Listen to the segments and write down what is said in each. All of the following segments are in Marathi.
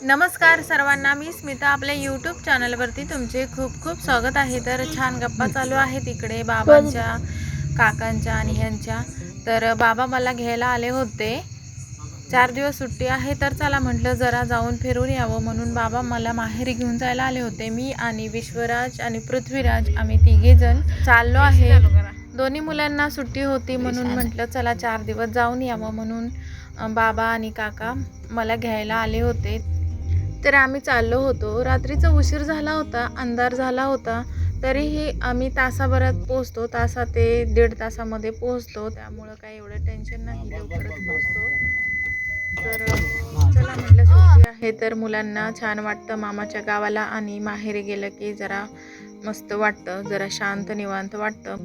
नमस्कार सर्वांना मी स्मिता. आपल्या यूट्यूब चॅनलवरती तुमचे खूप खूप स्वागत आहे. तर छान गप्पा चालू आहेत इकडे बाबांच्या काकांच्या आणि ह्यांच्या. तर बाबा मला घ्यायला आले होते. चार दिवस सुट्टी आहे तर चला म्हटलं जरा जाऊन फिरून यावं म्हणून बाबा मला माहेरी घेऊन जायला आले होते. मी आणि विश्वराज आणि पृथ्वीराज आम्ही तिघेजण चाललो आहे. दोन्ही मुलांना सुट्टी होती म्हणून म्हटलं चला चार दिवस जाऊन यावं म्हणून बाबा आणि काका मला घ्यायला आले होते. तर आम्ही चाललो होतो. रात्रीचा उशीर झाला होता अंधार झाला होता. तरीही आम्ही तासाभरात पोचतो तासा ते दीड तासामध्ये पोचतो त्यामुळं काही एवढं टेन्शन नाही. लवकरच पोचतो तर चला म्हटलं सुट्टी आहे तर मुलांना छान वाटतं. मामाच्या गावाला आणि माहेरी गेलं की जरा मस्त वाटतं. जरा शांत निवांत वाटतं.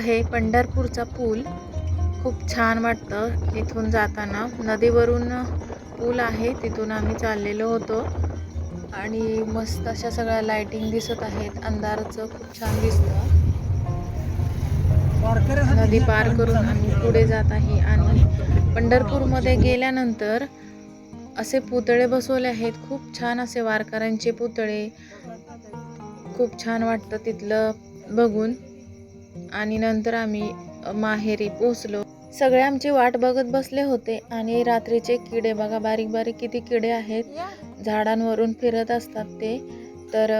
आहे. पंढरपूरचा पूल. खूप छान वाटतं इथून जाताना. नदीवरून पूल आहे. तिथून आम्ही चाललेलो होतो. आणि मस्त अशा सगळ्या लाइटिंग दिसत आहेत. अंधाराचं खूप छान दिसतं. नदी पार करून आम्ही पुढे जात आहे. आणि पंढरपूरमध्ये गेल्यानंतर असे पुतळे बसवले आहेत. खूप छान असे वारकऱ्यांचे पुतळे. खूप छान वाटतं तिथलं बघून. आणि नंतर आम्ही माहेरी पोचलो सगळे आमची वाट बघत बसले होते आणि रात्रीचे किडे बघा बारीक बारीक किती किडे आहेत. झाडांवरून फिरत असतात ते. तर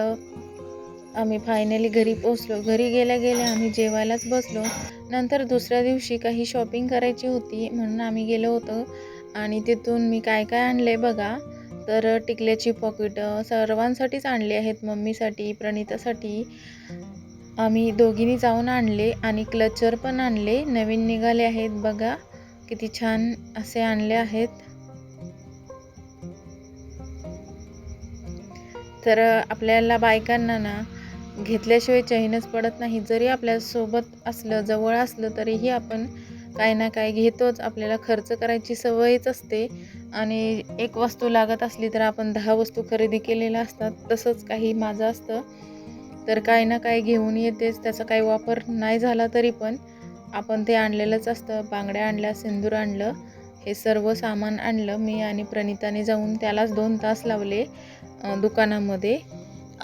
आम्ही फायनली घरी पोचलो घरी गेल्या गेल्या आम्ही जेवायलाच बसलो. नंतर दुसऱ्या दिवशी काही शॉपिंग करायची होती म्हणून आम्ही गेलो होतो. आणि तिथून मी काय काय आणले बघा. तर टिकल्याची पॉकेटं सर्वांसाठीच आणली आहेत. मम्मीसाठी प्रणितासाठी. आम्ही दोघींनी जाऊन आणले आणि क्लचर पण आणले. नवीन निघाले आहेत बघा. किती छान असे आणले आहेत. तर आपल्याला बायकांना ना घेतल्याशिवाय चैनच पडत नाही. जरी आपल्यासोबत असलं जवळ असलं तरीही आपण काही ना काही घेतोच. आपल्याला खर्च करायची सवयच असते. आणि एक वस्तू लागत असली तर आपण दहा वस्तू खरेदी केलेल्या असतात. तसंच काही माझं असतं. तर काही ना काही घेऊन येतेच. त्याचा काही वापर नाही झाला तरी पण आपण ते आणलेलंच असतं. बांगड्या आणल्या सिंदूर आणलं हे सर्व सामान आणलं. मी आणि प्रणिताने जाऊन त्यालाच दोन तास लावले दुकानामध्ये.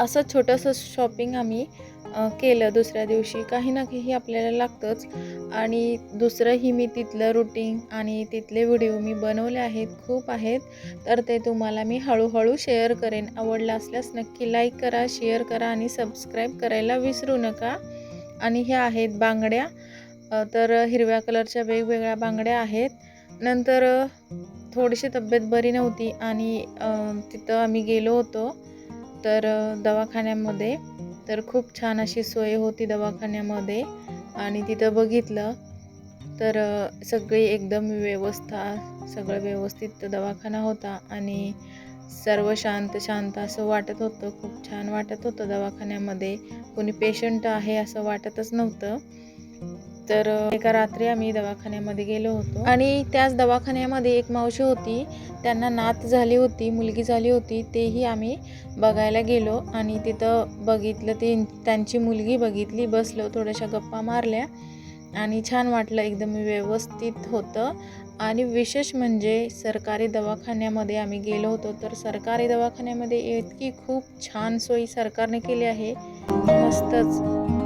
असं छोटंसं शॉपिंग आम्ही केलं दुसऱ्या दिवशी. काही ना काही आपल्याला लागतंच. आणि दुसरंही मी तिथलं रुटीन आणि तिथले व्हिडिओ मी बनवले आहेत खूप आहेत. तर ते तुम्हाला मी हळूहळू शेअर करेन. आवडलं असल्यास नक्की लाईक करा शेअर करा आणि सबस्क्राईब करायला विसरू नका. आणि ह्या आहेत बांगड्या. तर हिरव्या कलरच्या वेगवेगळ्या बांगड्या आहेत. नंतर थोडीशी तब्येत बरी नव्हती आणि तिथं आम्ही गेलो होतो. तर दवाखान्यामध्ये. तर खूप छान अशी सोय होती दवाखान्यामध्ये. आणि तिथं बघितलं तर सगळी एकदम व्यवस्था सगळं व्यवस्थित दवाखाना होता. आणि सर्व शांत शांत असं वाटत होतं. खूप छान वाटत होतं दवाखान्यामध्ये. कोणी पेशंट आहे असं वाटतच नव्हतं. तर एका रात्री आम्ही दवाखान्यामध्ये गेलो होतो. आणि त्याच दवाखान्यामध्ये एक मावशी होती. त्यांना नात झाली होती मुलगी झाली होती. तेही आम्ही बघायला गेलो आणि तिथं बघितलं ते त्यांची मुलगी बघितली बसलो थोड्याशा गप्पा मारल्या आणि छान वाटलं एकदम व्यवस्थित होतं. आणि विशेष म्हणजे सरकारी दवाखान्यामध्ये आम्ही गेलो होतो. तर सरकारी दवाखान्यामध्ये इतकी खूप छान सोयी सरकारने केली आहे. मस्तच.